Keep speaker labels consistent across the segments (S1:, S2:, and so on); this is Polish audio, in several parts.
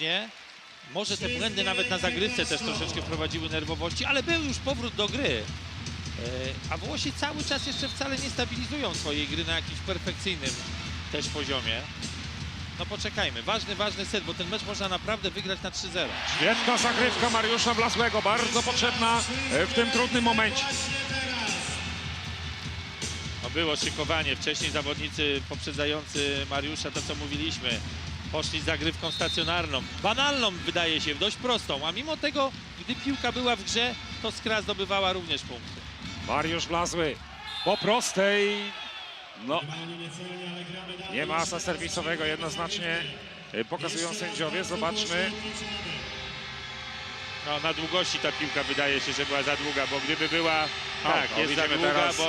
S1: Nie? Może te błędy nawet na zagrywce też troszeczkę wprowadziły nerwowości, ale był już powrót do gry. E, A Włosi cały czas jeszcze wcale nie stabilizują swojej gry na jakimś perfekcyjnym też poziomie. No poczekajmy. Ważny, ważny set, bo ten mecz można naprawdę wygrać na 3-0.
S2: Świetna zagrywka Mariusza Blasłego, bardzo potrzebna e, w tym trudnym momencie.
S1: No było szykowanie. Wcześniej zawodnicy poprzedzający Mariusza, to co mówiliśmy, poszli z zagrywką stacjonarną. Banalną wydaje się, dość prostą, a mimo tego, gdy piłka była w grze, to Skra zdobywała również punkty.
S2: Mariusz Blazły po prostej. No, nie ma asa serwisowego jednoznacznie e, pokazują sędziowie. Zobaczmy.
S1: No, na długości ta piłka wydaje się, że była za długa, bo gdyby była... tak,
S2: o,
S1: jest za długa,
S2: teraz.
S1: bo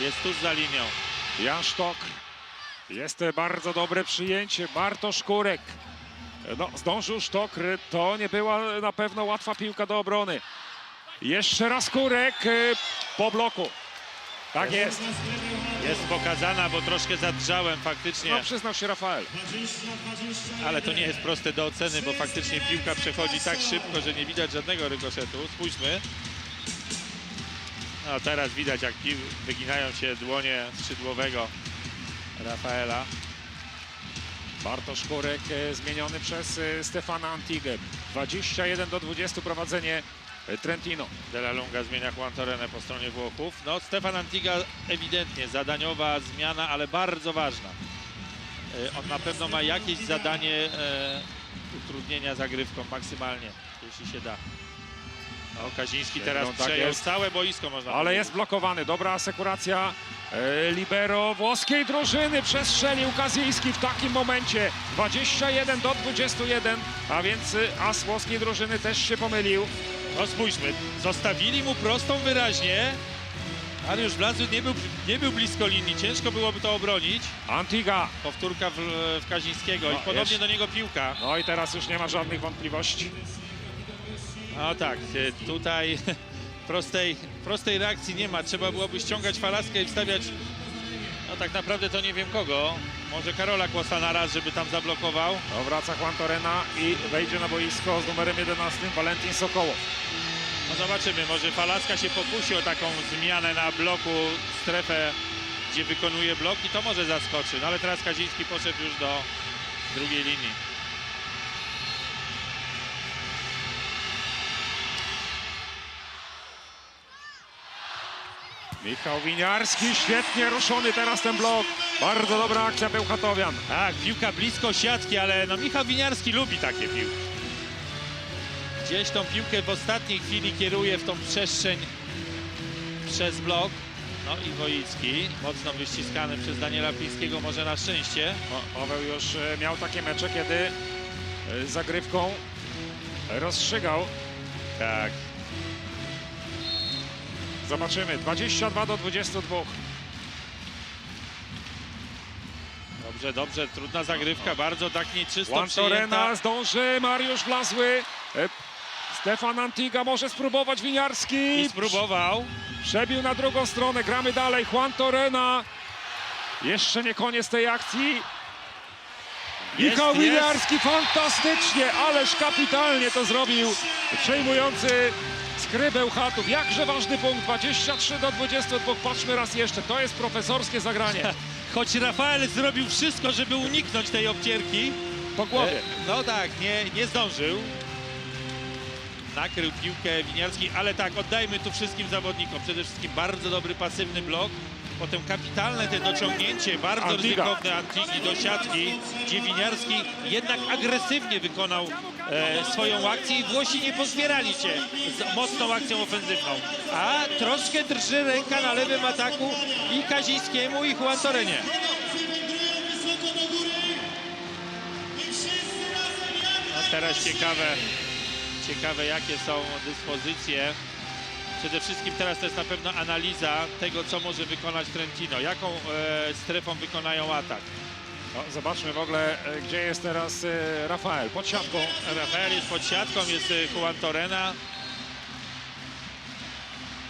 S1: jest tuż za linią.
S2: Jan Sztok. Jest bardzo dobre przyjęcie. Bartosz Kurek. No, zdążył Sztok. To nie była na pewno łatwa piłka do obrony. Jeszcze raz Kurek e, po bloku. Tak jest.
S1: Jest pokazana, bo troszkę zadrżałem faktycznie,
S2: No, przyznał się Rafael.
S1: ale to nie jest proste do oceny, bo faktycznie piłka przechodzi tak szybko, że nie widać żadnego rykoszetu. Spójrzmy. No teraz widać, jak pił, wyginają się dłonie skrzydłowego Rafaela.
S2: Bartosz Kurek e, zmieniony przez e, Stefana Antigę. 21 do 20 prowadzenie e, Trentino.
S1: Della Lunga zmienia Juan Torrenę po stronie Włochów. No Stefan Antiga ewidentnie zadaniowa zmiana, ale bardzo ważna. On na pewno ma jakieś zadanie e, utrudnienia zagrywką maksymalnie, jeśli się da. No, Kaziński teraz
S2: No, tak
S1: przejął
S2: jest.
S1: całe boisko, można
S2: Ale
S1: powiedzieć.
S2: jest blokowany. Dobra asekuracja libero włoskiej drużyny. Przestrzelił Kaziński w takim momencie. 21 do 21, a więc e, as włoskiej drużyny też się pomylił.
S1: No spójrzmy, zostawili mu prostą wyraźnie. Mariusz Blazu nie był, nie był blisko linii, ciężko byłoby to obronić.
S2: Antiga.
S1: Powtórka w, w Kazińskiego i
S2: No,
S1: ponownie
S2: jeszcze.
S1: do niego piłka.
S2: No i teraz już nie ma żadnych wątpliwości.
S1: No tak, y, tutaj prostej, prostej reakcji nie ma. Trzeba byłoby ściągać falaskę i wstawiać, no tak naprawdę to nie wiem kogo. Może Karola Kłosa na raz, żeby tam zablokował.
S2: No, wraca Juan Torena i wejdzie na boisko z numerem 11 Valentin Sokołow.
S1: No zobaczymy, może Falaska się pokusi o taką zmianę na bloku, strefę, gdzie wykonuje blok i to może zaskoczy. No ale teraz Kaziński poszedł już do drugiej linii.
S2: Michał Winiarski, świetnie ruszony teraz ten blok. Bardzo dobra akcja Bełchatowian.
S1: Tak, piłka blisko siatki, ale no Michał Winiarski lubi takie piłki. Gdzieś tą piłkę w ostatniej chwili kieruje w tą przestrzeń przez blok. No i Wojicki, mocno wyściskany przez Daniela Plińskiego, może na szczęście.
S2: O, Paweł już e, miał takie mecze, kiedy e, zagrywką rozstrzygał.
S1: Tak.
S2: Zobaczymy. 22 do 22.
S1: Dobrze, dobrze, trudna zagrywka, bardzo tak nieczysto
S2: Juan. Torena zdąży, Mariusz Blazły. E, Stefan Antiga może spróbować Winiarski.
S1: I spróbował.
S2: Przebił na drugą stronę, gramy dalej. Juan Torena. Jeszcze nie koniec tej akcji.
S1: Jest,
S2: Michał. Winiarski fantastycznie, ależ kapitalnie to zrobił. Przejmujący skrybeł chatów. Jakże ważny punkt. 23 do 22. Patrzmy raz jeszcze. To jest profesorskie zagranie.
S1: Choć Rafael zrobił wszystko, żeby uniknąć tej obcierki.
S2: Po głowie.
S1: E, No tak, nie, nie zdążył. Nakrył piłkę Winiarski, ale tak, oddajmy tu wszystkim zawodnikom. Przede wszystkim bardzo dobry pasywny blok. Potem kapitalne te dociągnięcie, bardzo
S2: Antiga.
S1: ryzykowne Antigi do siatki, gdzie Winiarski jednak agresywnie wykonał e, swoją akcję i Włosi nie pozbierali się z mocną akcją ofensywną. A troszkę drży ręka na lewym ataku i Kazińskiemu i Juan Torenie. No teraz ciekawe, ciekawe jakie są dyspozycje. Przede wszystkim teraz to jest na pewno analiza tego, co może wykonać Trentino. Jaką e, strefą wykonają atak.
S2: No, zobaczmy w ogóle, e, gdzie jest teraz e, Rafael. Pod siatką.
S1: Rafael jest pod siatką, jest e, Juan Torena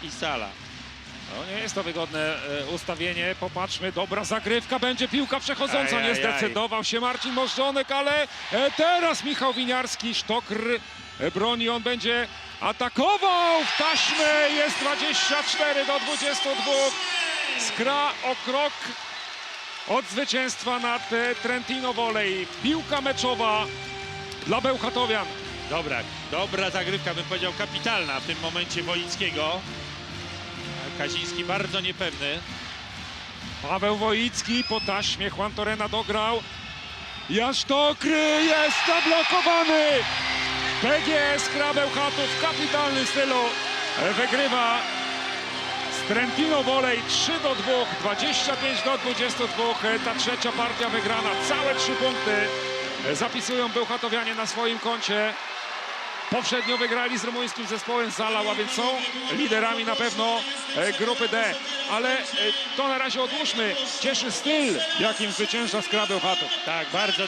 S1: i Sala.
S2: No nie jest to wygodne ustawienie. Popatrzmy, dobra zagrywka, będzie piłka przechodząca. Nie zdecydował się Marcin Możdżonek, ale teraz Michał Winiarski, Sztokr broni, on będzie atakował w taśmę. Jest 24 do 22. Skra o krok od zwycięstwa nad e, Trentino Volley. Piłka meczowa dla Bełchatowian.
S1: Dobra, dobra zagrywka, bym powiedział kapitalna w tym momencie Wolickiego. Kaziński bardzo niepewny.
S2: Paweł Wojicki po taśmie Juan Torena dograł. Jasztokry jest zablokowany. PGS Krabeł Chatów w kapitalnym stylu wygrywa Trentino Volley 3 do 2, 25 do 22. E, Ta trzecia partia wygrana, całe trzy punkty zapisują Bełchatowianie na swoim koncie. Poprzednio wygrali z rumuńskim zespołem Zalał, a więc są liderami na pewno e, grupy D. Ale e, to na razie odłóżmy. Cieszy styl, jakim zwycięża Skrabeł Chatów.
S1: Tak, bardzo